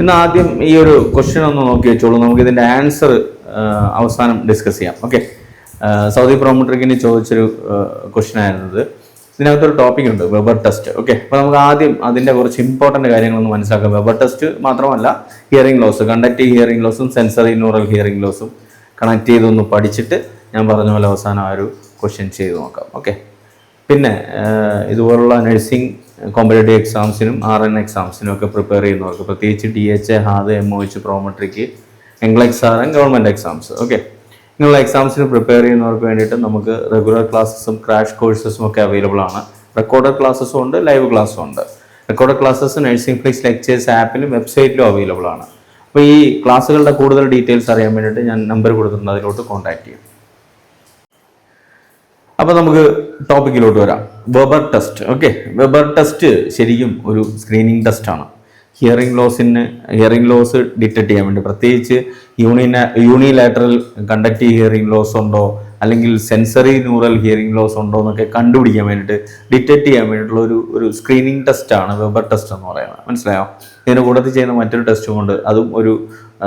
ഇന്ന് ആദ്യം ഈ ഒരു ക്വസ്റ്റ്യൻ ഒന്ന് നോക്കി വെച്ചോളൂ. നമുക്ക് ഇതിന്റെ ആൻസർ അവസാനം ഡിസ്കസ് ചെയ്യാം. ഓക്കെ സൗദി പ്രോമട്രിക്കിന് ചോദിച്ചൊരു ക്വസ്റ്റ്യൻ ആയിരുന്നത്. ഇതിനകത്തൊരു ടോപ്പിക് ഉണ്ട് വെബർ ടെസ്റ്റ് ഓക്കെ അപ്പോൾ നമുക്ക് ആദ്യം അതിന്റെ കുറച്ച് ഇമ്പോർട്ടന്റ് കാര്യങ്ങളൊന്ന് മനസ്സിലാക്കാം. വെബർ ടെസ്റ്റ് മാത്രമല്ല ഹിയറിംഗ് ലോസ് കണ്ടക്റ്റീവ് ഹിയറിംഗ് ലോസും സെൻസറി ന്യൂറൽ ഹിയറിംഗ് ലോസും കണക്ട് ചെയ്തൊന്ന് പഠിച്ചിട്ട് ഞാൻ പറഞ്ഞ പോലെ അവസാനം ആ ഒരു ക്വസ്റ്റ്യൻ ചെയ്ത് നോക്കാം. ഓക്കെ പിന്നെ ഇതുപോലുള്ള നഴ്സിംഗ് കോമ്പറ്റേറ്റീവ് എക്സാംസിനും ആർ എൻ എക്സാംസിനും ഒക്കെ പ്രിപ്പയർ ചെയ്യുന്നവർക്ക് പ്രത്യേകിച്ച് D H A HAAD M O H Prometric NCLEX R N government exams okay ഇങ്ങനെയുള്ള എക്സാംസിന് പ്രിപ്പയർ ചെയ്യുന്നവർക്ക് വേണ്ടിയിട്ട് നമുക്ക് റെഗുലർ ക്ലാസ്സസും ക്രാഷ് കോഴ്സസും ഒക്കെ അവൈലബിൾ ആണ്. റെക്കോർഡഡ് ക്ലാസ്സസും ഉണ്ട് ലൈവ് ക്ലാസ്സും ഉണ്ട്. Recorded classes nursing flix lectures ആപ്പിലും വെബ്സൈറ്റിലും അവൈലബിൾ ആണ്. അപ്പോൾ ഈ ക്ലാസ്സുകളുടെ കൂടുതൽ ഡീറ്റെയിൽസ് അറിയാൻ വേണ്ടിയിട്ട് ഞാൻ നമ്പർ കൊടുത്തിട്ടുണ്ട് അതിലോട്ട് കോൺടാക്ട് ചെയ്യും. അപ്പോൾ നമുക്ക് ടോപ്പിക്കിലോട്ട് വരാം. Weber test okay Weber test ശരിക്കും ഒരു സ്ക്രീനിങ് ടെസ്റ്റാണ് ഹിയറിംഗ് ലോസിന് ഹിയറിംഗ് ലോസ് ഡിറ്റക്ട് ചെയ്യാൻ വേണ്ടി. പ്രത്യേകിച്ച് യൂണിന യൂണിലാറ്ററൽ കണ്ടക്റ്റീവ് ഹിയറിംഗ് ലോസ് ഉണ്ടോ? അല്ലെങ്കിൽ സെൻസറി ന്യൂറൽ ഹിയറിംഗ് ലോസ് ഉണ്ടോ എന്നൊക്കെ കണ്ടുപിടിക്കാൻ വേണ്ടിയിട്ട് ഡിറ്റക്ട് ചെയ്യാൻ വേണ്ടിയിട്ടുള്ള ഒരു ഒരു സ്ക്രീനിങ് ടെസ്റ്റാണ് വെബർ ടെസ്റ്റ് എന്ന് പറയുന്നത്. മനസ്സിലായോ? ഇതിന് കൂട്ടത്തിൽ ചെയ്യുന്ന മറ്റൊരു ടെസ്റ്റും ഉണ്ട് അതും ഒരു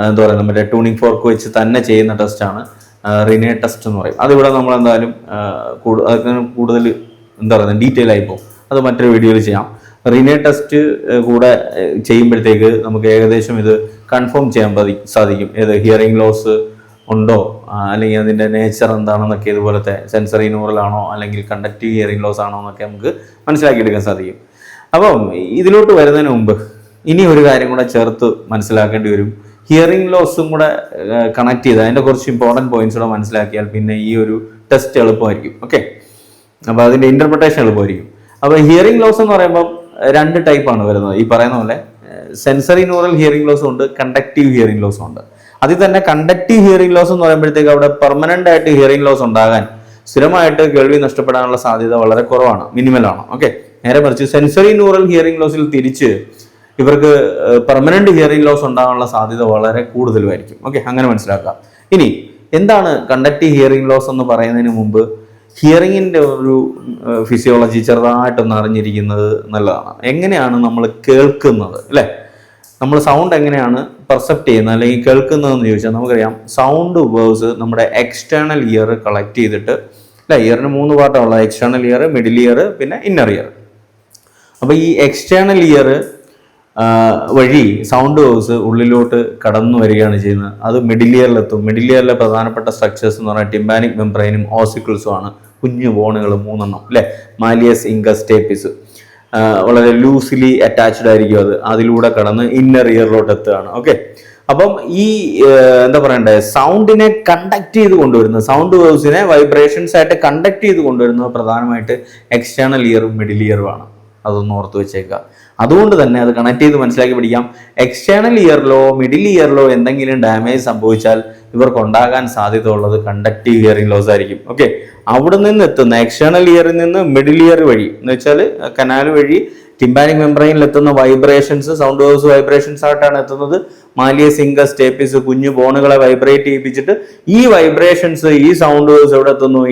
എന്താ പറയുക നമ്മുടെ ട്യൂണിംഗ് ഫോർക്ക് വെച്ച് തന്നെ ചെയ്യുന്ന ടെസ്റ്റാണ് റിനെ ടെസ്റ്റ് എന്ന് പറയും. അതിവിടെ നമ്മൾ എന്തായാലും കൂടുതൽ എന്താ പറയുക ഡീറ്റെയിൽ ആയി പോകും. അത് മറ്റൊരു വീഡിയോയിൽ ചെയ്യാം. റിനെ ടെസ്റ്റ് കൂടെ ചെയ്യുമ്പോഴത്തേക്ക് നമുക്ക് ഏകദേശം ഇത് കൺഫേം ചെയ്യാൻ സാധിക്കും. ഏത് ഹിയറിംഗ് ലോസ് ഉണ്ടോ അല്ലെങ്കിൽ അതിന്റെ നേച്ചർ എന്താണെന്നൊക്കെ ഇതുപോലത്തെ സെൻസറി ന്യൂറലാണോ അല്ലെങ്കിൽ കണ്ടക്റ്റീവ് ഹിയറിംഗ് ലോസ് ആണോ എന്നൊക്കെ നമുക്ക് മനസ്സിലാക്കിയെടുക്കാൻ സാധിക്കും. അപ്പം ഇതിലോട്ട് വരുന്നതിന് മുമ്പ് ഇനി ഒരു കാര്യം കൂടെ ചേർത്ത് മനസ്സിലാക്കേണ്ടി വരും. ഹിയറിംഗ് ലോസും കൂടെ കണക്ട് ചെയ്ത്. അതിന്റെ കുറച്ച് ഇമ്പോർട്ടന്റ് പോയിന്റ്സ് കൂടെ മനസ്സിലാക്കിയാൽ പിന്നെ ഈ ഒരു ടെസ്റ്റ് എളുപ്പമായിരിക്കും. ഓക്കെ അപ്പോൾ അതിന്റെ ഇന്റർപ്രിട്ടേഷൻ എളുപ്പമായിരിക്കും. അപ്പോൾ ഹിയറിംഗ് ലോസ് എന്ന് പറയുമ്പോൾ രണ്ട് ടൈപ്പാണ് വരുന്നത്. ഈ പറയുന്ന പോലെ സെൻസറി ന്യൂറൽ ഹിയറിംഗ് ലോസും ഉണ്ട് കണ്ടക്റ്റീവ് ഹിയറിംഗ് ലോസും ഉണ്ട്. അതിൽ തന്നെ കണ്ടക്റ്റീവ് ഹിയറിംഗ് ലോസ് എന്ന് പറയുമ്പോഴത്തേക്ക് അവിടെ പെർമനന്റ് ആയിട്ട് ഹിയറിംഗ് ലോസ് ഉണ്ടാകാൻ സ്ഥിരമായിട്ട് കേൾവി നഷ്ടപ്പെടാനുള്ള സാധ്യത വളരെ കുറവാണ് മിനിമലാണ് ഓക്കെ നേരെ മറിച്ച് സെൻസറി ന്യൂറൽ ഹിയറിംഗ് ലോസിൽ തിരിച്ച് ഇവർക്ക് പെർമനന്റ് ഹിയറിംഗ് ലോസ് ഉണ്ടാകാനുള്ള സാധ്യത വളരെ കൂടുതലുമായിരിക്കും. ഓക്കെ അങ്ങനെ മനസ്സിലാക്കാം. ഇനി എന്താണ് കണ്ടക്റ്റീവ് ഹിയറിംഗ് ലോസ് എന്ന് പറയുന്നതിന് മുമ്പ് ഹിയറിങ്ങിന്റെ ഒരു ഫിസിയോളജി ചെറുതായിട്ടൊന്ന് അറിഞ്ഞിരിക്കുന്നത് നല്ലതാണ്. എങ്ങനെയാണ് നമ്മൾ കേൾക്കുന്നത് അല്ലേ? നമ്മൾ സൗണ്ട് എങ്ങനെയാണ് പെർസെപ്റ്റ് ചെയ്യുന്നത് അല്ലെങ്കിൽ കേൾക്കുന്നതെന്ന് ചോദിച്ചാൽ നമുക്കറിയാം സൗണ്ട് വേവ്സ് നമ്മുടെ എക്സ്റ്റേണൽ ഇയർ കളക്ട് ചെയ്തിട്ട് അല്ല? ഇയറിന് മൂന്ന് പാർട്ടാണുള്ളത് എക്സ്റ്റേണൽ ഇയർ മിഡിൽ ഇയർ പിന്നെ ഇന്നർ ഇയർ അപ്പോൾ ഈ എക്സ്റ്റേണൽ ഇയർ വഴി സൗണ്ട് വേവ്സ് ഉള്ളിലോട്ട് കടന്നു വരികയാണ് ചെയ്യുന്നത്. അത് മിഡിൽ ഇയറിലെത്തും മിഡിൽ പ്രധാനപ്പെട്ട സ്ട്രക്ചേഴ്സ് എന്ന് പറഞ്ഞാൽ ടിംബാനിക് മെംബ്രെയിനും ഓസിക്കിൾസും ആണ്. കുഞ്ഞു ബോണുകൾ മൂന്നെണ്ണം അല്ലേ? മാലിയസ് ഇങ്കസ് ടേപ്പിസ് വളരെ ലൂസിലി അറ്റാച്ച്ഡ് ആയിരിക്കും അത്. അതിലൂടെ കടന്ന് ഇന്നർ ഇയറിലോട്ട് എത്തുകയാണ്. ഓക്കെ അപ്പം ഈ എന്താ പറയണ്ടേ? സൗണ്ടിനെ കണ്ടക്ട് ചെയ്ത് കൊണ്ടുവരുന്ന സൗണ്ട് വേവ്സിനെ വൈബ്രേഷൻസ് ആയിട്ട് കണ്ടക്ട് ചെയ്ത് കൊണ്ടുവരുന്നത് പ്രധാനമായിട്ട് എക്സ്റ്റേണൽ ഇയറും മിഡിൽ ഇയറും ആണ്. അതൊന്ന് ഓർത്ത് വെച്ചേക്കുക. അതുകൊണ്ട് തന്നെ അത് കണക്ട് ചെയ്ത് മനസ്സിലാക്കി പിടിക്കാം എക്സ്റ്റേണൽ ഇയറിലോ മിഡിൽ ഇയറിലോ എന്തെങ്കിലും ഡാമേജ് സംഭവിച്ചാൽ ഇവർക്ക് ഉണ്ടാകാൻ സാധ്യത ഉള്ളത് കണ്ടക്റ്റീവ് ഇയറിംഗ് ലോസ് ആയിരിക്കും. ഓക്കെ അവിടെ നിന്ന് എത്തുന്ന എക്സ്റ്റേണൽ ഇയറിൽ നിന്ന് മിഡിൽ ഇയർ വഴി എന്ന് വെച്ചാൽ കനാൽ വഴി ടിംബാനിക് മെമ്പറൈനിൽ എത്തുന്ന വൈബ്രേഷൻസ് സൗണ്ട് വേവ്സ് വൈബ്രേഷൻസ് ആയിട്ടാണ് എത്തുന്നത്. മാലിയ സിംഗ ടേപ്പിസ് കുഞ്ഞു ബോണുകളെ വൈബ്രേറ്റ് ചെയ്യിപ്പിച്ചിട്ട് ഈ വൈബ്രേഷൻസ് ഈ സൗണ്ട് വേവ്സ് എവിടെ എത്തുന്നു?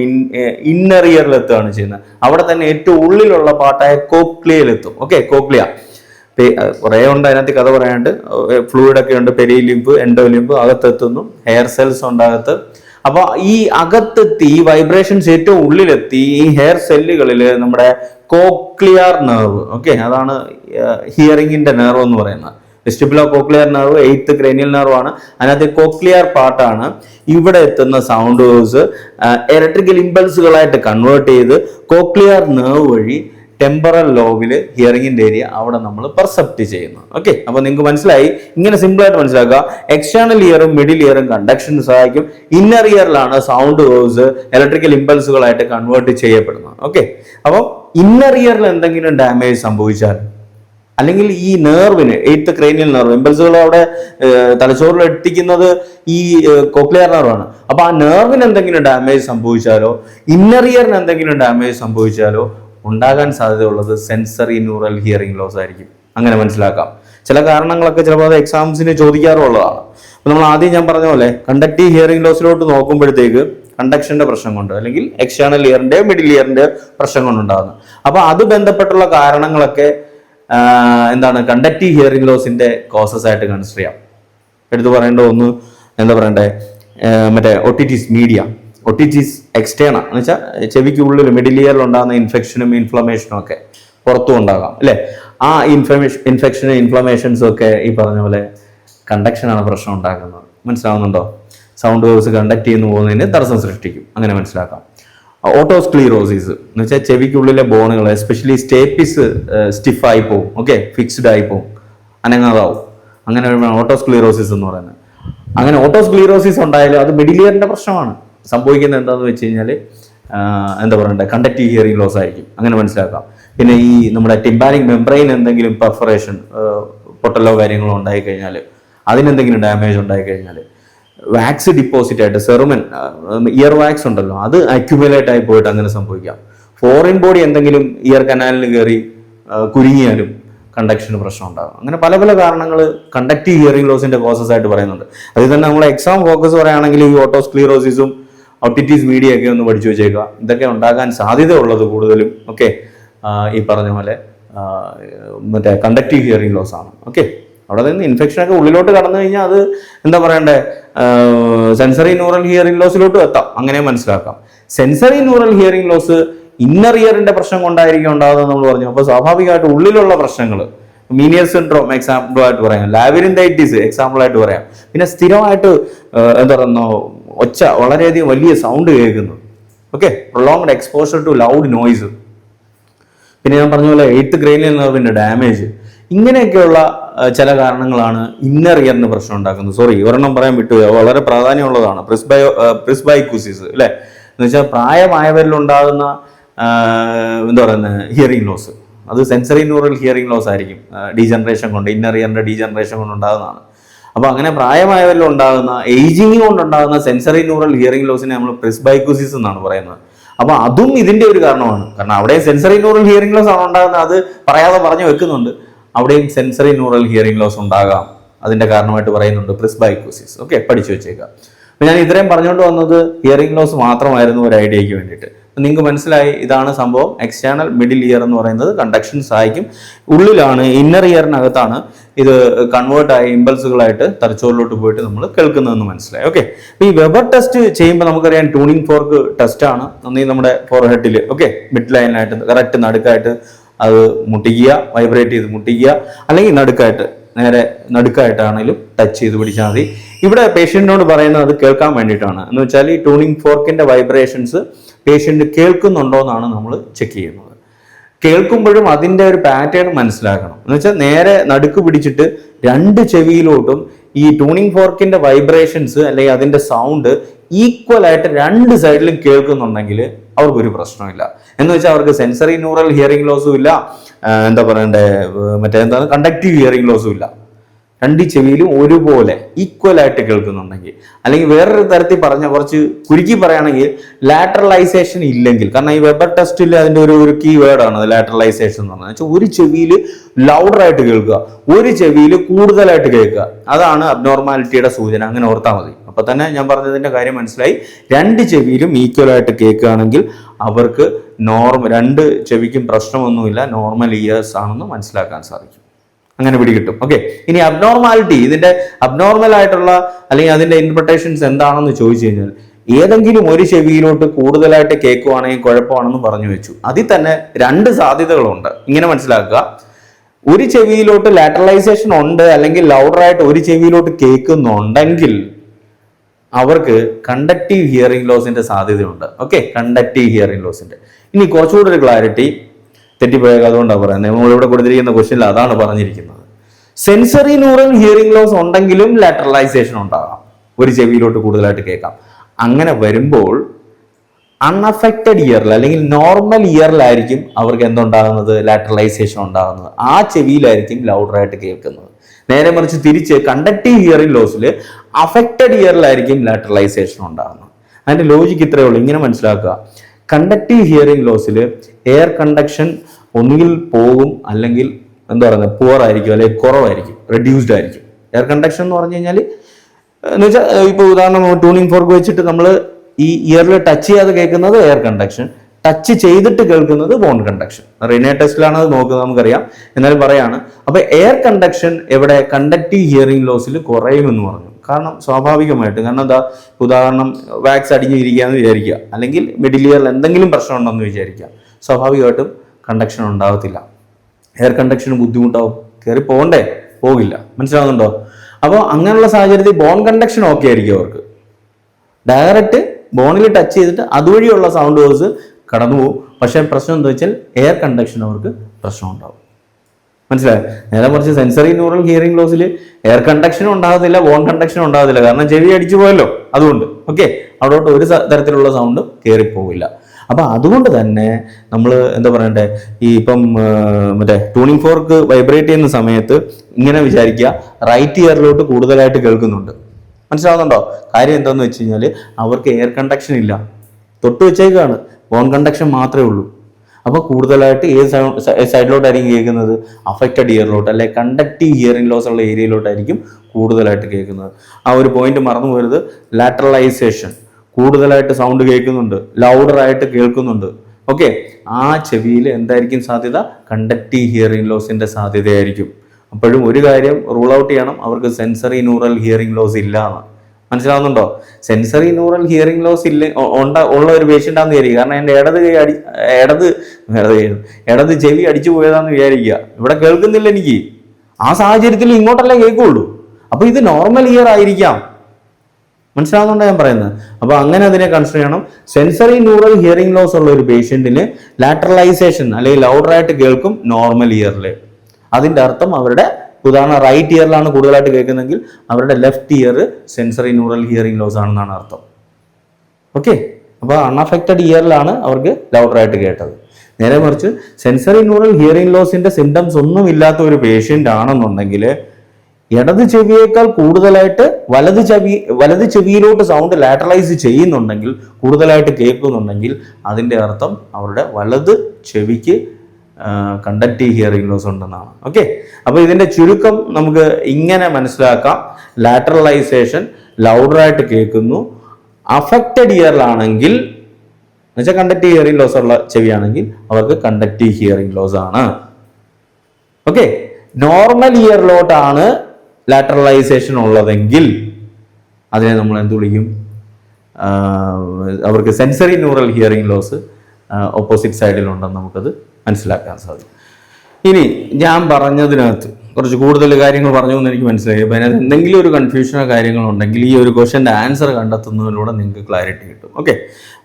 ഇന്നർ ഇയറിൽ എത്തുകയാണ് ചെയ്യുന്നത്. അവിടെ തന്നെ ഏറ്റവും ഉള്ളിലുള്ള പാട്ടായ കോക്ലിയയിൽ എത്തും. ഓക്കെ കോക്ലിയ കുറേ ഉണ്ട് അതിനകത്ത് കഥ പറയാണ്ട് ഫ്ലൂയിഡ് ഒക്കെ ഉണ്ട്. എൻഡോ ലിമ്പ് അകത്തെത്തുന്നു ഹെയർ സെൽസ് ഉണ്ട് അകത്ത്. അപ്പോൾ ഈ അകത്തെത്തി ഈ വൈബ്രേഷൻസ് ഏറ്റവും ഉള്ളിലെത്തി ഈ ഹെയർ സെല്ലുകളിൽ നമ്മുടെ കോക്ലിയർ നെർവ് ഓക്കെ അതാണ് ഹിയറിങ്ങിന്റെ നെർവ് എന്ന് പറയുന്നത്. Vestibular cochlear nerve eighth cranial nerve ആണ്. അതിനകത്ത് കോക്ലിയർ പാർട്ടാണ് ഇവിടെ എത്തുന്ന സൗണ്ട് വേവ്സ് ഇലക്ട്രിക്കൽ ഇമ്പൾസുകളായിട്ട് കൺവേർട്ട് ചെയ്ത് കോക്ലിയർ നെർവ് വഴി ടെമ്പറൽ ലോബിൽ ഹിയറിങ്ങിന്റെ ഏരിയ അവിടെ നമ്മൾ പെർസെപ്റ്റ് ചെയ്യുന്നു. ഓക്കെ അപ്പോൾ നിങ്ങൾക്ക് മനസ്സിലായി? ഇങ്ങനെ സിമ്പിളായിട്ട് മനസ്സിലാക്കുക. എക്സ്റ്റേണൽ ഇയറും മിഡിൽ ഇയറും കണ്ടക്ഷന് സഹായിക്കും. ഇന്നർ ഇയറിലാണ് സൗണ്ട് വേവ്സ് ഇലക്ട്രിക്കൽ ഇമ്പൾസുകളായിട്ട് കൺവേർട്ട് ചെയ്യപ്പെടുന്നത്. ഓക്കെ അപ്പം ഇന്നർ ഇയറിൽ എന്തെങ്കിലും ഡാമേജ് സംഭവിച്ചാൽ അല്ലെങ്കിൽ ഈ നെർവിന് എയ്ത്ത് ക്രേനിയൽ നെർവ് ഇമ്പൾസുകൾ അവിടെ തലച്ചോറിൽ എത്തിക്കുന്നത് ഈ കോക്ലിയർ നെർവാണ് അപ്പൊ ആ നെർവിന് എന്തെങ്കിലും ഡാമേജ് സംഭവിച്ചാലോ ഇന്നർ ഇയറിന് എന്തെങ്കിലും ഡാമേജ് സംഭവിച്ചാലോ ഉണ്ടാകാൻ സാധ്യതയുള്ളത് സെൻസറി ന്യൂറൽ ഹിയറിംഗ് ലോസ് ആയിരിക്കും. അങ്ങനെ മനസ്സിലാക്കാം. ചില കാരണങ്ങളൊക്കെ ചിലപ്പോൾ അത് എക്സാംസിന് ചോദിക്കാറുള്ളതാണ്. അപ്പൊ നമ്മൾ ആദ്യം ഞാൻ പറഞ്ഞ പോലെ കണ്ടക്റ്റീവ് ഹിയറിംഗ് ലോസിലോട്ട് നോക്കുമ്പോഴത്തേക്ക് കണ്ടക്ഷന്റെ പ്രശ്നം കൊണ്ട് അല്ലെങ്കിൽ എക്സ്റ്റേണൽ ഇയറിന്റെ മിഡിൽ ഇയറിന്റെ പ്രശ്നം കൊണ്ടുണ്ടാകുന്നു അപ്പൊ അത് ബന്ധപ്പെട്ടുള്ള കാരണങ്ങളൊക്കെ എന്താണ് കണ്ടക്റ്റീവ് ഹിയറിംഗ് ലോസിന്റെ കോസസ് ആയിട്ട് കൺസിഡർ ചെയ്യാം. എടുത്തു പറയേണ്ട ഒന്ന് എന്താ പറയണ്ടേ മറ്റേ ഒട്ടിറ്റിസ് മീഡിയ ഒട്ടിറ്റിസ് എക്സ്റ്റേണ എന്ന് വെച്ചാൽ ചെവിക്കുള്ളിൽ മിഡിൽ ഇയറിൽ ഉണ്ടാകുന്ന ഇൻഫെക്ഷനും ഇൻഫ്ലമേഷനും ഒക്കെ പുറത്തും ഉണ്ടാകാം അല്ലേ? ആ ഇൻഫർമേഷൻ ഇൻഫെക്ഷനും ഇൻഫ്ലമേഷൻസും ഒക്കെ ഈ പറഞ്ഞ പോലെ കണ്ടക്ഷനാണ് പ്രശ്നം ഉണ്ടാക്കുന്നത്. മനസ്സിലാവുന്നുണ്ടോ? സൗണ്ട് വേവ്സ് കണ്ടക്ട് ചെയ്യുന്നു പോകുന്നതിന് തടസ്സം സൃഷ്ടിക്കും. അങ്ങനെ മനസ്സിലാക്കാം. ഓട്ടോസ്ക്ലീറോസിസ്. എന്ന് വെച്ചാൽ ചെവിക്കുള്ളിലെ ബോണുകൾ എസ്പെഷ്യലി സ്റ്റേപ്പിസ് സ്റ്റിഫായി പോവും. ഓക്കെ ഫിക്സ്ഡ് ആയി പോവും. അനങ്ങാതാവും. അങ്ങനെ ഓട്ടോസ്ക്ലീറോസിസ് എന്ന് പറയുന്നത്. അങ്ങനെ ഓട്ടോസ്ക്ലീറോസിസ് ഉണ്ടായാലും അത് മിഡിലിയറിന്റെ പ്രശ്നമാണ്. സംഭവിക്കുന്നത് എന്താണെന്ന് വെച്ച് കഴിഞ്ഞാൽ എന്താ പറയണ്ടേ കണ്ടക്റ്റീവ് ഹിയറിംഗ് ലോസ് ആയിരിക്കും. അങ്ങനെ മനസ്സിലാക്കാം. പിന്നെ ഈ നമ്മുടെ ടിംബാനിക് മെംബ്രെയിൻ എന്തെങ്കിലും പെർഫറേഷൻ പൊട്ടലോ കാര്യങ്ങളോ ഉണ്ടായി കഴിഞ്ഞാൽ അതിനെന്തെങ്കിലും ഡാമേജ് ഉണ്ടായി കഴിഞ്ഞാൽ വാക്സ് ഡിപ്പോസിറ്റ് ആയിട്ട് സെറുമൻ ഇയർ വാക്സ് ഉണ്ടല്ലോ അത് അക്യുമുലേറ്റ് ആയി പോയിട്ട് അങ്ങനെ സംഭവിക്കാം. ഫോറിൻ ബോഡി എന്തെങ്കിലും ഇയർ കനാലിന് കയറി കുരുങ്ങിയാലും കണ്ടക്ഷന് പ്രശ്നം ഉണ്ടാകും. അങ്ങനെ പല പല കാരണങ്ങൾ കണ്ടക്റ്റീവ് ഹിയറിംഗ് ലോസിന്റെ കോസസ് ആയിട്ട് പറയുന്നുണ്ട്. അതിൽ തന്നെ നമ്മൾ എക്സാം ഫോക്കസ് പറയുകയാണെങ്കിൽ ഈ ഓട്ടോസ്ക്ലീറോസിസും ഒട്ടിറ്റീസ് മീഡിയ ഒക്കെ ഒന്ന് പഠിച്ചു വെച്ചേക്കുക. ഇതൊക്കെ ഉണ്ടാകാൻ സാധ്യത ഉള്ളത് കൂടുതലും ഓക്കെ ഈ പറഞ്ഞ പോലെ മറ്റേ കണ്ടക്റ്റീവ് ഹിയറിംഗ് ലോസ് ആണ് ഓക്കെ അവിടെ നിന്ന് ഇൻഫെക്ഷനൊക്കെ ഉള്ളിലോട്ട് കടന്നു കഴിഞ്ഞാൽ അത് എന്താ പറയണ്ടേ? സെൻസറി ന്യൂറൽ ഹിയറിംഗ് ലോസിലോട്ട് എത്താം. അങ്ങനെ മനസ്സിലാക്കാം. Sensory neural hearing loss inner ഇയറിന്റെ പ്രശ്നം കൊണ്ടായിരിക്കും ഉണ്ടാകുന്നത് നമ്മൾ പറഞ്ഞു. അപ്പോൾ സ്വാഭാവികമായിട്ട് ഉള്ളിലുള്ള പ്രശ്നങ്ങൾ മീനിയർ സിൻഡ്രോം എക്സാമ്പിൾ ആയിട്ട് പറയാം. ലാബിരിന്തൈറ്റിസ് എക്സാമ്പിൾ ആയിട്ട് പറയാം. പിന്നെ സ്ഥിരമായിട്ട് എന്താ പറയുന്ന ഒച്ച വളരെയധികം വലിയ സൗണ്ട് കേൾക്കുന്നു. Okay prolonged exposure to loud noise പിന്നെ ഞാൻ പറഞ്ഞ പോലെ എയ്ത്ത് ഗ്രെയിനിൽ നെർവിന്റെ ഡാമേജ് ഇങ്ങനെയൊക്കെയുള്ള ചില കാരണങ്ങളാണ് ഇന്നർ ഇയറിന് പ്രശ്നം ഉണ്ടാക്കുന്നത്. സോറി ഒരെണ്ണം പറയാൻ വിട്ടു വളരെ പ്രാധാന്യമുള്ളതാണ്. പ്രിസ്ബയോ പ്രിസ്ബൈക്കുസിസ് അല്ലേ? എന്ന് വെച്ചാൽ പ്രായമായവരിൽ ഉണ്ടാകുന്ന എന്താ പറയുന്നത് ഹിയറിംഗ് ലോസ് അത് സെൻസറി ന്യൂറൽ ഹിയറിംഗ് ലോസ് ആയിരിക്കും. ഡീജനറേഷൻ കൊണ്ട് ഇന്നർ ഇയറിന്റെ ഡീജനറേഷൻ കൊണ്ട് ഉണ്ടാകുന്നതാണ്. അപ്പോൾ അങ്ങനെ പ്രായമായവരിൽ ഉണ്ടാകുന്ന ഏജിങ് കൊണ്ടുണ്ടാകുന്ന സെൻസറി ന്യൂറൽ ഹിയറിംഗ് ലോസിനെ നമ്മൾ പ്രിസ്ബൈക്കുസിസ് എന്നാണ് പറയുന്നത്. അപ്പോൾ അതും ഇതിന്റെ ഒരു കാരണമാണ്. കാരണം അവിടെ സെൻസറി ന്യൂറൽ ഹിയറിംഗ് ലോസ് ആണ് ഉണ്ടാകുന്നത്. അത് പറയാതെ പറഞ്ഞു വെക്കുന്നുണ്ട്. അവിടെയും സെൻസറി ന്യൂറൽ ഹിയറിംഗ് ലോസ് ഉണ്ടാകാം. അതിന്റെ കാരണമായിട്ട് പറയുന്നുണ്ട് പ്രിസ്ബൈക്കോസിസ് ഓക്കെ പഠിച്ചു വെച്ചേക്കുക അപ്പൊ ഞാൻ ഇത്രയും പറഞ്ഞുകൊണ്ട് വന്നത് ഹിയറിംഗ് ലോസ് മാത്രമായിരുന്നു ഒരു ഐഡിയയ്ക്ക് വേണ്ടിയിട്ട്. നിങ്ങൾക്ക് മനസ്സിലായി ഇതാണ് സംഭവം. എക്സ്റ്റേണൽ മിഡിൽ ഇയർ എന്ന് പറയുന്നത് കണ്ടക്ഷൻ സഹായിക്കും. ഉള്ളിലാണ് ഇന്നർ ഇയറിനകത്താണ് ഇത് കൺവേർട്ട് ആയി ഇമ്പൾസുകളായിട്ട് തലച്ചോറിലോട്ട് പോയിട്ട് നമ്മൾ കേൾക്കുന്നതെന്ന് മനസ്സിലായി. ഓക്കെ ഈ വെബർ ടെസ്റ്റ് ചെയ്യുമ്പോൾ നമുക്കറിയാം ട്യൂണിംഗ് ഫോർക്ക് ടെസ്റ്റ് ആണ്. നന്ദി നമ്മുടെ ഫോർ ഹെഡിൽ ഓക്കെ മിഡ് ലൈനായിട്ട് കറക്റ്റ് നടുക്കായിട്ട് അത് മുട്ടിക്കുക വൈബ്രേറ്റ് ചെയ്ത് മുട്ടിക്കുക അല്ലെങ്കിൽ നടുക്കായിട്ട് നേരെ നടുക്കായിട്ടാണെങ്കിലും ടച്ച് ചെയ്ത് പിടിച്ചാൽ മതി. ഇവിടെ പേഷ്യന്റിനോട് പറയുന്നത് അത് കേൾക്കാൻ വേണ്ടിയിട്ടാണ്. എന്ന് വെച്ചാൽ ഈ ട്യൂണിങ് ഫോർക്കിന്റെ വൈബ്രേഷൻസ് പേഷ്യന്റ് കേൾക്കുന്നുണ്ടോ എന്നാണ് നമ്മൾ ചെക്ക് ചെയ്യുന്നത്. കേൾക്കുമ്പോഴും അതിന്റെ ഒരു പാറ്റേൺ മനസ്സിലാക്കണം. എന്ന് വെച്ചാൽ നേരെ നടുക്ക് പിടിച്ചിട്ട് രണ്ട് ചെവിയിലോട്ടും ഈ ട്യൂണിങ് ഫോർക്കിന്റെ വൈബ്രേഷൻസ് അല്ലെങ്കിൽ അതിന്റെ സൗണ്ട് ഈക്വൽ ആയിട്ട് രണ്ട് സൈഡിലും കേൾക്കുന്നുണ്ടെങ്കിൽ അവർക്കൊരു പ്രശ്നമില്ല. എന്ന് വെച്ചാൽ അവർക്ക് സെൻസറി ന്യൂറൽ ഹിയറിംഗ് ലോസും ഇല്ല. എന്താ പറയണ്ടേ മറ്റേ എന്താണ്? കണ്ടക്റ്റീവ് ഹിയറിംഗ് ലോസും ഇല്ല. രണ്ട് ചെവിയിലും ഒരുപോലെ ഈക്വലായിട്ട് കേൾക്കുന്നുണ്ടെങ്കിൽ. അല്ലെങ്കിൽ വേറൊരു തരത്തിൽ പറഞ്ഞ കുറച്ച് കുരുക്കി പറയുകയാണെങ്കിൽ ലാറ്ററലൈസേഷൻ ഇല്ലെങ്കിൽ കാരണം ഈ വെബർ ടെസ്റ്റിൽ അതിന്റെ ഒരു ഒരു കീ വേർഡാണ് ലാറ്ററലൈസേഷൻ എന്ന് പറഞ്ഞാൽ ഒരു ചെവിയിൽ ലൗഡറായിട്ട് കേൾക്കുക ഒരു ചെവിയിൽ കൂടുതലായിട്ട് കേൾക്കുക. അതാണ് അബ്നോർമാലിറ്റിയുടെ സൂചന. അങ്ങനെ ഓർത്താൽ മതി. അപ്പോൾ തന്നെ ഞാൻ പറഞ്ഞതിന്റെ കാര്യം മനസ്സിലായി. രണ്ട് ചെവിയിലും ഈക്വലായിട്ട് കേൾക്കുകയാണെങ്കിൽ അവർക്ക് നോർമൽ രണ്ട് ചെവിക്കും പ്രശ്നമൊന്നുമില്ല നോർമൽ ഇയേഴ്സ് ആണെന്ന് മനസ്സിലാക്കാൻ സാധിക്കും. അങ്ങനെ പിടികിട്ടും. ഓക്കെ ഇനി അബ്നോർമാലിറ്റി ഇതിന്റെ അബ്നോർമൽ ആയിട്ടുള്ള അല്ലെങ്കിൽ അതിന്റെ ഇന്റർപ്രിട്ടേഷൻസ് എന്താണെന്ന് ചോദിച്ചു കഴിഞ്ഞാൽ ഏതെങ്കിലും ഒരു ചെവിയിലോട്ട് കൂടുതലായിട്ട് കേൾക്കുവാണെങ്കിൽ കുഴപ്പമാണെന്ന് പറഞ്ഞു വെച്ചു. അതിൽ തന്നെ രണ്ട് സാധ്യതകളുണ്ട്. ഇങ്ങനെ മനസ്സിലാക്കുക. ഒരു ചെവിയിലോട്ട് ലാറ്ററലൈസേഷൻ ഉണ്ട് അല്ലെങ്കിൽ ലൗഡറായിട്ട് ഒരു ചെവിയിലോട്ട് കേൾക്കുന്നുണ്ടെങ്കിൽ അവർക്ക് കണ്ടക്റ്റീവ് ഹിയറിംഗ് ലോസിന്റെ സാധ്യതയുണ്ട്. ഓക്കെ കണ്ടക്റ്റീവ് ഹിയറിംഗ് ലോസിന്റെ ഇനി കുറച്ചുകൂടി ഒരു ക്ലാരിറ്റി തെറ്റിപ്പോയത് അതുകൊണ്ടാണ് പറയാം പറയുന്നത് ഇവിടെ കൊടുത്തിരിക്കുന്ന ക്വസ്റ്റ്യനിൽ അതാണ് പറഞ്ഞിരിക്കുന്നത്. സെൻസറി ന്യൂറൽ ഹിയറിംഗ് ലോസ് ഉണ്ടെങ്കിലും ലാറ്ററലൈസേഷൻ ഉണ്ടാകാം. ഒരു ചെവിയിലോട്ട് കൂടുതലായിട്ട് കേൾക്കാം. അങ്ങനെ വരുമ്പോൾ അൺഅഫക്റ്റഡ് ഇയറിൽ അല്ലെങ്കിൽ നോർമൽ ഇയറിലായിരിക്കും അവർക്ക് എന്തുണ്ടാകുന്നത്? ലാറ്ററലൈസേഷൻ ഉണ്ടാകുന്നത്. ആ ചെവിയിലായിരിക്കും ലൗഡറായിട്ട് കേൾക്കുന്നത്. നേരെ മറിച്ച് തിരിച്ച് കണ്ടക്റ്റീവ് ഹിയറിംഗ് ലോസിൽ അഫക്റ്റഡ് ഇയറിലായിരിക്കും ലാറ്ററലൈസേഷൻ ഉണ്ടാകുന്നത്. അതിന്റെ ലോജിക്ക് ഇത്രയേ ഉള്ളൂ. ഇങ്ങനെ മനസ്സിലാക്കുക. കണ്ടക്റ്റീവ് ഹിയറിംഗ് ലോസിൽ എയർ കണ്ടക്ഷൻ ഒന്നുകിൽ പോകും അല്ലെങ്കിൽ എന്താ പറയുന്നത് പുവർ ആയിരിക്കും അല്ലെങ്കിൽ കുറവായിരിക്കും റെഡ്യൂസ്ഡ് ആയിരിക്കും. എയർ കണ്ടക്ഷൻ എന്ന് പറഞ്ഞു കഴിഞ്ഞാൽ എന്ന് വെച്ചാൽ ഇപ്പോൾ ഉദാഹരണം ട്യൂണിംഗ് ഫോർക്ക് വെച്ചിട്ട് നമ്മൾ ഈ ഇയറിൽ ടച്ച് ചെയ്യാതെ കേൾക്കുന്നത് എയർ കണ്ടക്ഷൻ ടച്ച് ചെയ്തിട്ട് കേൾക്കുന്നത് ബോൺ കണ്ടക്ഷൻ റിനെ ടെസ്റ്റിലാണ് അത് നോക്കുന്നത് നമുക്കറിയാം. എന്നാലും പറയാണ് അപ്പൊ എയർ കണ്ടക്ഷൻ എവിടെ കണ്ടക്റ്റീവ് ഹിയറിംഗ് ലോസിൽ കുറയുമെന്ന് പറഞ്ഞു. കാരണം സ്വാഭാവികമായിട്ടും. കാരണം എന്താ? ഉദാഹരണം വാക്സ് അടിഞ്ഞിരിക്കുകയെന്ന് വിചാരിക്കുക. അല്ലെങ്കിൽ മിഡിൽ ഇയറിൽ എന്തെങ്കിലും പ്രശ്നം ഉണ്ടെന്ന് വിചാരിക്കുക. സ്വാഭാവികമായിട്ടും കണ്ടക്ഷൻ ഉണ്ടാകത്തില്ല എയർ കണ്ടക്ഷൻ ബുദ്ധിമുട്ടാവും. കയറി പോകണ്ടേ? പോകില്ല. മനസ്സിലാകുന്നുണ്ടോ അപ്പോൾ അങ്ങനെയുള്ള സാഹചര്യത്തിൽ ബോൺ കണ്ടക്ഷൻ ഓക്കെ ആയിരിക്കും അവർക്ക്. ഡയറക്റ്റ് ബോണിൽ ടച്ച് ചെയ്തിട്ട് അതുവഴിയുള്ള സൗണ്ട് വേഴ്സ് കടന്നു പോകും പക്ഷേ പ്രശ്നം എന്താ വെച്ചാൽ എയർ കണ്ടക്ഷൻ അവർക്ക് പ്രശ്നം ഉണ്ടാവും മനസ്സിലായോ? നേരെ മറിച്ച് സെൻസറി ന്യൂറൽ ഹിയറിംഗ് ലോസിൽ എയർ കണ്ടക്ഷനും ഉണ്ടാകത്തില്ല ബോൺ കണ്ടക്ഷനും ഉണ്ടാകത്തില്ല കാരണം ചെവി അടിച്ചു പോയല്ലോ അതുകൊണ്ട്. ഓക്കെ അവിടോട്ട് ഒരു തരത്തിലുള്ള സൗണ്ടും കയറിപ്പോവില്ല അപ്പം അതുകൊണ്ട് തന്നെ നമ്മൾ എന്താ പറയണ്ടേ? ഈ ഇപ്പം മറ്റേ ട്യൂണിംഗ് ഫോർക്ക് വൈബ്രേറ്റ് ചെയ്യുന്ന സമയത്ത് ഇങ്ങനെ വിചാരിക്കുക റൈറ്റ് ഇയറിലോട്ട് കൂടുതലായിട്ട് കേൾക്കുന്നുണ്ട്. മനസ്സിലാവുന്നുണ്ടോ? കാര്യം എന്താണെന്ന് വെച്ച് കഴിഞ്ഞാൽ അവർക്ക് എയർ കണ്ടക്ഷൻ ഇല്ല. തൊട്ട് വെച്ചേക്കാണ്. ബോൺ കണ്ടക്ഷൻ മാത്രമേ ഉള്ളൂ. അപ്പോൾ കൂടുതലായിട്ട് ഏത് സൈഡിലോട്ടായിരിക്കും കേൾക്കുന്നത്? അഫക്റ്റഡ് ഇയറിലോട്ട് അല്ലെ കണ്ടക്റ്റീവ് ഇയറിംഗ് ലോസ് ഉള്ള ഏരിയയിലോട്ടായിരിക്കും കൂടുതലായിട്ട് കേൾക്കുന്നത്. ആ ഒരു പോയിന്റ് മറന്നു പോരുത് ലാറ്ററലൈസേഷൻ കൂടുതലായിട്ട് സൗണ്ട് കേൾക്കുന്നുണ്ട്. ലൗഡറായിട്ട് കേൾക്കുന്നുണ്ട്. ഓക്കെ ആ ചെവിയിൽ എന്തായിരിക്കും സാധ്യത? കണ്ടക്റ്റീവ് ഹിയറിംഗ് ലോസിന്റെ സാധ്യതയായിരിക്കും. അപ്പോഴും ഒരു കാര്യം റൂൾ ഔട്ട് ചെയ്യണം. അവർക്ക് സെൻസറി ന്യൂറൽ ഹിയറിംഗ് ലോസ് ഇല്ല എന്ന്. മനസ്സിലാവുന്നുണ്ടോ? സെൻസറി ന്യൂറൽ ഹിയറിംഗ് ലോസ് ഇല്ല ഉണ്ട ഉള്ള ഒരു പേഷ്യന്റ് ആണെന്ന് വിചാരിക്കുക. കാരണം എന്റെ ഇടത് കൈ അടി ഇടത് ഇടത് ഇടത് ചെവി അടിച്ചു പോയതാന്ന് വിചാരിക്കുക. ഇവിടെ കേൾക്കുന്നില്ല എനിക്ക്. ആ സാഹചര്യത്തിൽ ഇങ്ങോട്ടല്ലേ കേൾക്കുള്ളൂ. അപ്പോൾ ഇത് നോർമൽ ഇയർ ആയിരിക്കാം. മനസ്സിലാവുന്നുണ്ടോ ഞാൻ പറയുന്നത്? അപ്പോൾ അങ്ങനെ അതിനെ കൺസിഡർ ചെയ്യണം. സെൻസറി ന്യൂറൽ ഹിയറിംഗ് ലോസ് ഉള്ള ഒരു പേഷ്യന്റിന് ലാറ്ററലൈസേഷൻ അല്ലെങ്കിൽ ലൗഡറായിട്ട് കേൾക്കും നോർമൽ ഇയറിൽ അതിന്റെ അർത്ഥം അവരുടെ ഉദാഹരണം റൈറ്റ് ഇയറിലാണ് കൂടുതലായിട്ട് കേൾക്കുന്നതെങ്കിൽ അവരുടെ left ear sensory neural hearing loss ആണെന്നാണ് അർത്ഥം. ഓക്കെ അപ്പോൾ അൺഅഫക്റ്റഡ് ഇയറിലാണ് അവർക്ക് ലൗഡറായിട്ട് കേട്ടത്. നേരെ മറിച്ച് സെൻസറി ന്യൂറൽ ഹിയറിംഗ് ലോസിന്റെ സിംറ്റംസ് ഒന്നും ഇല്ലാത്ത ഒരു പേഷ്യന്റ് ആണെന്നുണ്ടെങ്കിൽ ഇടത് ചെവിയേക്കാൾ കൂടുതലായിട്ട് വലത് ചെവി വലത് ചെവിയിലോട്ട് സൗണ്ട് ലാറ്ററലൈസ് ചെയ്യുന്നുണ്ടെങ്കിൽ കൂടുതലായിട്ട് കേൾക്കുന്നുണ്ടെങ്കിൽ അതിന്റെ അർത്ഥം അവരുടെ വലത് ചെവിക്ക് കണ്ടക്റ്റീവ് ഹിയറിംഗ് ലോസ് ഉണ്ടെന്നാണ്. ഓക്കെ അപ്പോൾ ഇതിന്റെ ചുരുക്കം നമുക്ക് ഇങ്ങനെ മനസ്സിലാക്കാം. ലാറ്ററലൈസേഷൻ ലൗഡറായിട്ട് കേൾക്കുന്നു. അഫക്റ്റഡ് ഇയറിലാണെങ്കിൽ എന്നുവെച്ചാൽ കണ്ടക്റ്റീവ് ഹിയറിംഗ് ലോസ് ഉള്ള ചെവിയാണെങ്കിൽ അവർക്ക് കണ്ടക്റ്റീവ് ഹിയറിംഗ് ലോസ് ആണ്. ഓക്കെ നോർമൽ ഇയറിലോട്ടാണ് ലാറ്ററലൈസേഷൻ ഉള്ളതെങ്കിൽ അതിനെ നമ്മൾ എന്ത് വിളിക്കും? അവർക്ക് sensory neural hearing loss opposite സൈഡിലുണ്ടെന്ന് നമുക്കത് മനസ്സിലാക്കാൻ സാധിക്കും. ഇനി ഞാൻ പറഞ്ഞതിനകത്ത് കുറച്ച് കൂടുതൽ കാര്യങ്ങൾ പറഞ്ഞു എന്ന് എനിക്ക് മനസ്സിലായി. അപ്പോൾ അതിനകത്ത് എന്തെങ്കിലും ഒരു കൺഫ്യൂഷനോ കാര്യങ്ങളോ ഉണ്ടെങ്കിൽ ഈ ഒരു ക്വസ്റ്റന്റെ ആൻസർ കണ്ടെത്തുന്നതിലൂടെ നിങ്ങൾക്ക് ക്ലാരിറ്റി കിട്ടും. ഓക്കെ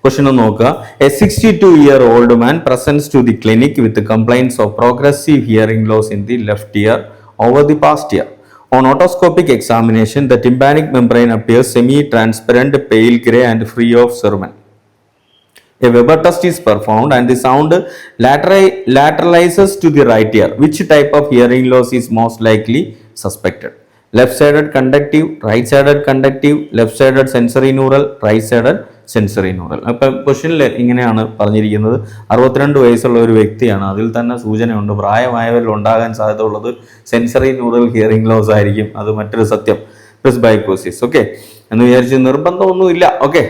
ക്വസ്റ്റൻ ഒന്ന് നോക്കുക. A sixty two year old man presents to the clinic with complaints of progressive hearing loss in the left ear over the past year on otoscopic examination the tympanic membrane appear semi transparent pale grey and free of cerumen. A Weber test is performed and the sound lateri- lateralizes to the right ear. Which type of hearing loss is most likely suspected? Left-sided conductive, right-sided conductive, left-sided sensory neural, right-sided sensory neural അപ്പം ക്വസ്റ്റ്യനിൽ ഇങ്ങനെയാണ് പറഞ്ഞിരിക്കുന്നത് അറുപത്തിരണ്ട് വയസ്സുള്ള ഒരു വ്യക്തിയാണ് അതിൽ തന്നെ സൂചനയുണ്ട് പ്രായമായവരിൽ ഉണ്ടാകാൻ സാധ്യത ഉള്ളത് സെൻസറി ന്യൂറൽ ഹിയറിംഗ് ലോസ് ആയിരിക്കും അത് മറ്റൊരു സത്യം പ്രിസ്ബൈക്കോസിസ് ഓക്കെ എന്ന് വിചാരിച്ച് നിർബന്ധമൊന്നുമില്ല ഓക്കെ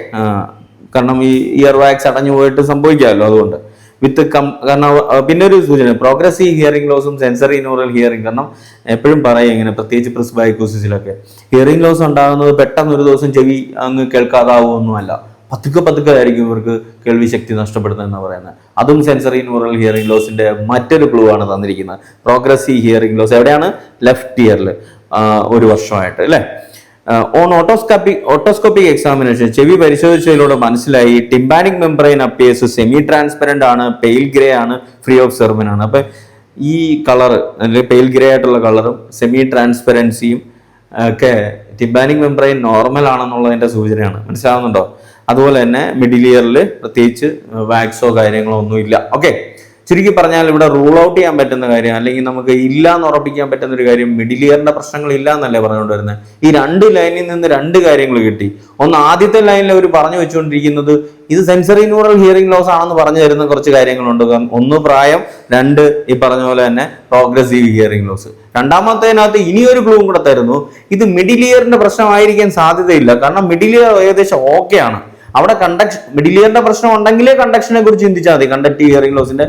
കാരണം ഈ ഇയർ വാക്സ് അടഞ്ഞു പോയിട്ട് സംഭവിക്കാമല്ലോ അതുകൊണ്ട്. വിത്ത് കം കാരണം പിന്നെ ഒരു സൂചന പ്രോഗ്രസീവ് ഹിയറിംഗ് ലോസും സെൻസറി ന്യൂറൽ ഹിയറിംഗ് കാരണം എപ്പോഴും പറയും ഇങ്ങനെ പ്രത്യേകിച്ച് പ്രിസ്ബൈക്കോസിസിലൊക്കെ ഹിയറിംഗ് ലോസ് ഉണ്ടാകുന്നത് പെട്ടെന്ന് ഒരു ദിവസം ചെവി അങ്ങ് കേൾക്കാതാവുമൊന്നുമല്ല. പതുക്കെ പതുക്കെ ആയിരിക്കും ഇവർക്ക് കേൾവി ശക്തി നഷ്ടപ്പെടുന്നതെന്ന് പറയുന്നത്. അതും സെൻസറി ന്യൂറൽ ഹിയറിംഗ് ലോസിന്റെ മറ്റൊരു ക്ലൂ ആണ് തന്നിരിക്കുന്നത്. പ്രോഗ്രസീവ് ഹിയറിംഗ് ലോസ് എവിടെയാണ്? ലെഫ്റ്റ് ഇയറിൽ ഒരു വർഷമായിട്ട് അല്ലേ? ഓൺ ഓട്ടോസ്കോപ്പി ഓട്ടോസ്കോപ്പിക് എക്സാമിനേഷൻ ചെവി പരിശോധിച്ചതിലൂടെ മനസ്സിലായി. Tympanic membrane appears semi transparent ആണ് പെയിൽ ഗ്രേ ആണ് ഫ്രീ ഓഫ് സെർമൻ ആണ്. അപ്പൊ ഈ കളർ അല്ലെങ്കിൽ പെയിൽ ഗ്രേ ആയിട്ടുള്ള കളറും സെമി ട്രാൻസ്പെറൻസിയും ഒക്കെ ടിംബാനിക് മെംബ്രെയിൻ നോർമൽ ആണെന്നുള്ളതിന്റെ സൂചനയാണ്. മനസ്സിലാവുന്നുണ്ടോ? അതുപോലെ തന്നെ മിഡിൽ ഇയറിൽ പ്രത്യേകിച്ച് വാക്സോ കാര്യങ്ങളോ ഒന്നും ഇല്ല ഓക്കെ ചുരുക്കി പറഞ്ഞാൽ ഇവിടെ റൂൾ ഔട്ട് ചെയ്യാൻ പറ്റുന്ന കാര്യം അല്ലെങ്കിൽ നമുക്ക് ഇല്ല എന്ന് ഉറപ്പിക്കാൻ പറ്റുന്ന ഒരു കാര്യം മിഡിൽ ഇയറിന്റെ പ്രശ്നങ്ങൾ ഇല്ല എന്നല്ലേ പറഞ്ഞുകൊണ്ട് വരുന്നത് ഈ രണ്ട് ലൈനിൽ നിന്ന് രണ്ട് കാര്യങ്ങൾ കിട്ടി. ഒന്ന് ആദ്യത്തെ ലൈനിൽ അവർ പറഞ്ഞു വെച്ചുകൊണ്ടിരിക്കുന്നത് ഇത് സെൻസറി ന്യൂറൽ ഹിയറിംഗ് ലോസ് ആണെന്ന് പറഞ്ഞു തരുന്ന കുറച്ച് കാര്യങ്ങളുണ്ട്. ഒന്ന് പ്രായം രണ്ട് ഈ പറഞ്ഞ പോലെ തന്നെ പ്രോഗ്രസീവ് ഹിയറിംഗ് ലോസ് രണ്ടാമത്തേനകത്ത് ഇനിയൊരു ക്ലൂവും കൂടെ തരുന്നു. ഇത് മിഡിൽ ഇയറിന്റെ പ്രശ്നമായിരിക്കാൻ സാധ്യതയില്ല. കാരണം മിഡിൽ ഇയർ ഏകദേശം ഓക്കെയാണ് അവിടെ കണ്ടക്ഷൻ മിഡിൽ ഇയറിന്റെ പ്രശ്നം ഉണ്ടെങ്കിലേ കണ്ടക്ഷനെ കുറിച്ച് ചിന്തിച്ചാൽ മതി. കണ്ടക്ട് ഹിയറിംഗ് ലോസിന്റെ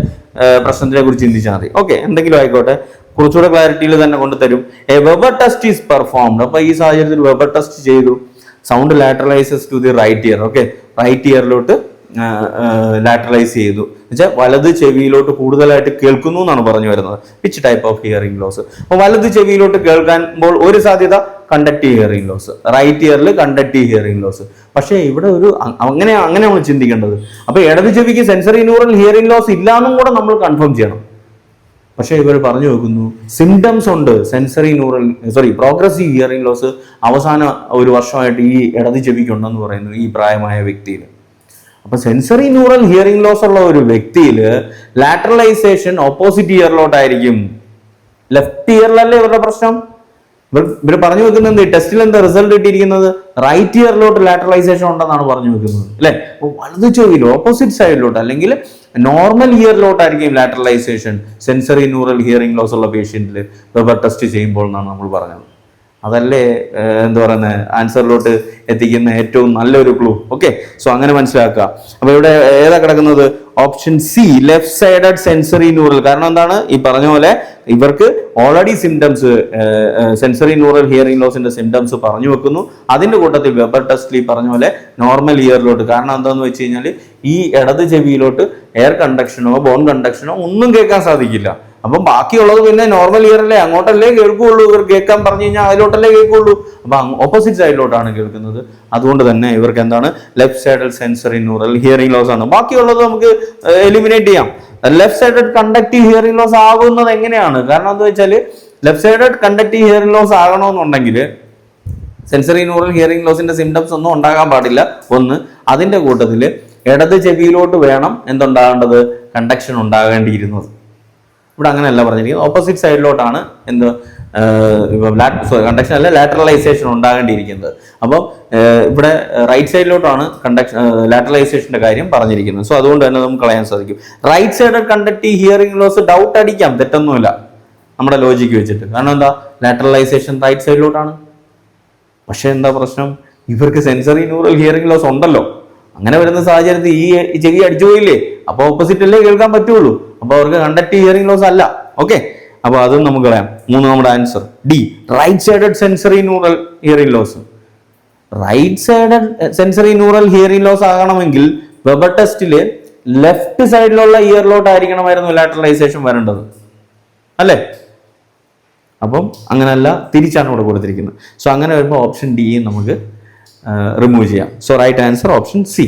പ്രശ്നത്തിനെ കുറിച്ച് ചിന്തിച്ചാൽ മതി. ഓക്കെ എന്തെങ്കിലും ആയിക്കോട്ടെ. കുറച്ചുകൂടെ ക്ലാരിറ്റിയിൽ തന്നെ കൊണ്ടുതരും. A Weber test is performed അപ്പൊ ഈ സാഹചര്യത്തിൽ വെബർ ടെസ്റ്റ് ചെയ്തു. Sound lateralizes to the right ear okay right ഇയറിലോട്ട് lateralize ചെയ്തു. എന്നുവെച്ചാൽ വലത് ചെവിയിലോട്ട് കൂടുതലായിട്ട് കേൾക്കുന്നു എന്നാണ് പറഞ്ഞു വരുന്നത്. Which type of hearing loss അപ്പോൾ വലത് ചെവിയിലോട്ട് കേൾക്കുമ്പോൾ ഒരു സാധ്യത കണ്ടക്ട് ഹിയറിംഗ് ലോസ് റൈറ്റ് ഇയറിൽ കണ്ടക്ട് ഹിയറിംഗ് ലോസ് പക്ഷേ ഇവിടെ ഒരു അങ്ങനെ അങ്ങനെ നമ്മൾ ചിന്തിക്കേണ്ടത്. അപ്പോൾ ഇടത് ചെവിക്ക് സെൻസറി ന്യൂറൽ ഹിയറിംഗ് ലോസ് ഇല്ലാന്നും കൂടെ നമ്മൾ കൺഫേം ചെയ്യണം. പക്ഷേ ഇവർ പറഞ്ഞു വെക്കുന്നു സിംറ്റംസ് ഉണ്ട്. Sensory neural sorry progressive hearing loss അവസാന ഒരു വർഷമായിട്ട് ഈ ഇടത് ചെവിക്കുണ്ടെന്ന് പറയുന്നു ഈ പ്രായമായ വ്യക്തിയിൽ അപ്പൊ സെൻസറി ന്യൂറൽ ഹിയറിംഗ് ലോസ് ഉള്ള ഒരു വ്യക്തിയിൽ ലാറ്ററലൈസേഷൻ ഓപ്പോസിറ്റ് ഇയറിലോട്ടായിരിക്കും ലെഫ്റ്റ് ഇയറിലല്ലേ ഇവരുടെ പ്രശ്നം? ഇവർ പറഞ്ഞു വെക്കുന്നത് ടെസ്റ്റിൽ എന്താ റിസൾട്ട് കിട്ടിയിരിക്കുന്നത്? റൈറ്റ് ഇയറിലോട്ട് ലാറ്ററലൈസേഷൻ ഉണ്ടെന്നാണ് പറഞ്ഞു വെക്കുന്നത്. അല്ലെ? വലതു ചെവിയിൽ ഓപ്പോസിറ്റ് സൈഡിലോട്ട് അല്ലെങ്കിൽ normal ഇയറിലോട്ടായിരിക്കും lateralization sensory neural hearing loss ഉള്ള പേഷ്യന്റിൽ ടെസ്റ്റ് ചെയ്യുമ്പോൾ എന്നാണ് നമ്മൾ പറഞ്ഞത്. അതല്ലേ എന്താ പറയുന്നത് ആൻസറിലോട്ട് എത്തിക്കുന്ന ഏറ്റവും നല്ലൊരു ക്ലൂ ഓക്കെ സോ അങ്ങനെ മനസ്സിലാക്കുക. അപ്പൊ ഇവിടെ ഏതാ കിടക്കുന്നത്? Option C left sided sensory neural കാരണം എന്താണ്? ഈ പറഞ്ഞ പോലെ ഇവർക്ക് already symptoms sensory neural hearing ലോസിന്റെ symptoms പറഞ്ഞു വെക്കുന്നു. അതിന്റെ കൂട്ടത്തിൽ വെബർ ടെസ്റ്റിൽ പറഞ്ഞ പോലെ നോർമൽ ഇയറിലോട്ട് കാരണം എന്താന്ന് വെച്ച് കഴിഞ്ഞാൽ ഈ ഇടത് ചെവിയിലോട്ട് എയർ കണ്ടക്ഷനോ ബോൺ കണ്ടക്ഷനോ ഒന്നും കേൾക്കാൻ സാധിക്കില്ല. അപ്പം ബാക്കിയുള്ളത് പിന്നെ നോർമൽ ഇയർ അല്ലേ? അങ്ങോട്ടല്ലേ കേൾക്കുകയുള്ളൂ. ഇവർ കേൾക്കാൻ പറഞ്ഞു കഴിഞ്ഞാൽ അതിലോട്ടല്ലേ കേൾക്കുകയുള്ളൂ. അപ്പൊ ഓപ്പോസിറ്റ് സൈഡിലോട്ടാണ് കേൾക്കുന്നത്. അതുകൊണ്ട് തന്നെ ഇവർക്ക് എന്താണ്? Left sided sensory neural hearing loss ആണ്. ബാക്കിയുള്ളത് നമുക്ക് എലിമിനേറ്റ് ചെയ്യാം. Left sided conductive hearing loss ആകുന്നത് എങ്ങനെയാണ്? കാരണം എന്താ വെച്ചാൽ left sided conductive hearing loss ആകണമെന്നുണ്ടെങ്കിൽ sensory neural hearing ലോസിന്റെ സിംറ്റംസ് ഒന്നും ഉണ്ടാകാൻ പാടില്ല. ഒന്ന് അതിന്റെ കൂട്ടത്തിൽ ഇടത് ചെവിയിലോട്ട് വേണം എന്തുണ്ടാകേണ്ടത്? കണ്ടക്ഷൻ ഉണ്ടാകേണ്ടിയിരുന്നത്. ഇവിടെ അങ്ങനെയല്ല പറഞ്ഞിരിക്കുന്നത്. ഓപ്പോസിറ്റ് സൈഡിലോട്ടാണ് എന്ത് കണ്ടക്ഷൻ അല്ല ലാറ്ററലൈസേഷൻ ഉണ്ടാകേണ്ടിയിരിക്കുന്നത്. അപ്പം ഇവിടെ റൈറ്റ് സൈഡിലോട്ടാണ് കണ്ടക്ഷൻ ലാറ്ററലൈസേഷന്റെ കാര്യം പറഞ്ഞിരിക്കുന്നത്. സോ അതുകൊണ്ട് തന്നെ നമുക്ക് കളയാൻ സാധിക്കും. Right side conductive hearing loss doubt അടിക്കാം. തെറ്റൊന്നുമില്ല. നമ്മുടെ ലോജിക്ക് വെച്ചിട്ട്. കാരണം എന്താ? ലാറ്ററലൈസേഷൻ റൈറ്റ് സൈഡിലോട്ടാണ് പക്ഷേ എന്താ പ്രശ്നം? ഇവർക്ക് സെൻസറി ന്യൂറൽ ഹിയറിംഗ് ലോസ് ഉണ്ടല്ലോ. അങ്ങനെ വരുന്ന സാഹചര്യത്തിൽ ഈ ഈ ചെവി അടിച്ചു പോയില്ലേ? അപ്പോൾ ഓപ്പോസിറ്റ് അല്ലേ കേൾക്കാൻ പറ്റുള്ളൂ. അപ്പൊ അവർക്ക് കണ്ടക്ട് ഹിയറിംഗ് ലോസ് അല്ല. ഓക്കെ അപ്പോൾ അതും നമുക്ക് കളയാം. മൂന്ന് നമ്മുടെ answer D right sided sensory neural hearing loss right sided sensory neural hearing loss ആകണമെങ്കിൽ വെബർ ടെസ്റ്റിൽ ലെഫ്റ്റ് സൈഡിലുള്ള ഇയറിലോട്ടായിരിക്കണമായിരുന്നു ലാറ്ററലൈസേഷൻ വരേണ്ടത്. അല്ലേ? അപ്പം അങ്ങനെയല്ല തിരിച്ചാണ് ഇവിടെ കൊടുത്തിരിക്കുന്നത്. സോ അങ്ങനെ വരുമ്പോൾ ഓപ്ഷൻ ഡി നമുക്ക് റിമൂവ് ചെയ്യാം. So right answer option C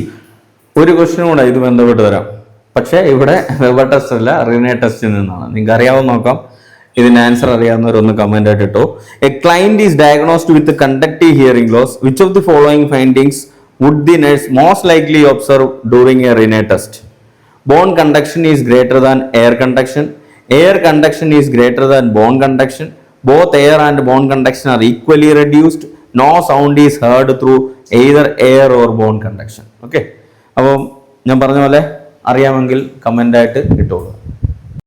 ഒരു ക്വസ്റ്റിനും കൂടെ ഇത് ബന്ധപ്പെട്ട് തരാം. പക്ഷേ ഇവിടെ വെബ ടെസ്റ്റ് അല്ല റിനേ ടെസ്റ്റിൽ നിന്നാണ്. നിങ്ങൾക്ക് അറിയാവോ നോക്കാം. ഇതിന് ആൻസർ അറിയാവുന്നവരൊന്ന് comment ആയിട്ടിട്ടു a client is diagnosed with conductive hearing loss which of the following findings would the nurse most likely observe during a Rinne test bone conduction is greater than air conduction air conduction is greater than bone conduction both air and bone conduction are equally reduced no sound is heard through either air or bone conduction okay അപ്പം ഞാൻ പറഞ്ഞ പോലെ അറിയാമെങ്കിൽ കമന്റായിട്ട് ഇട്ടോളൂ.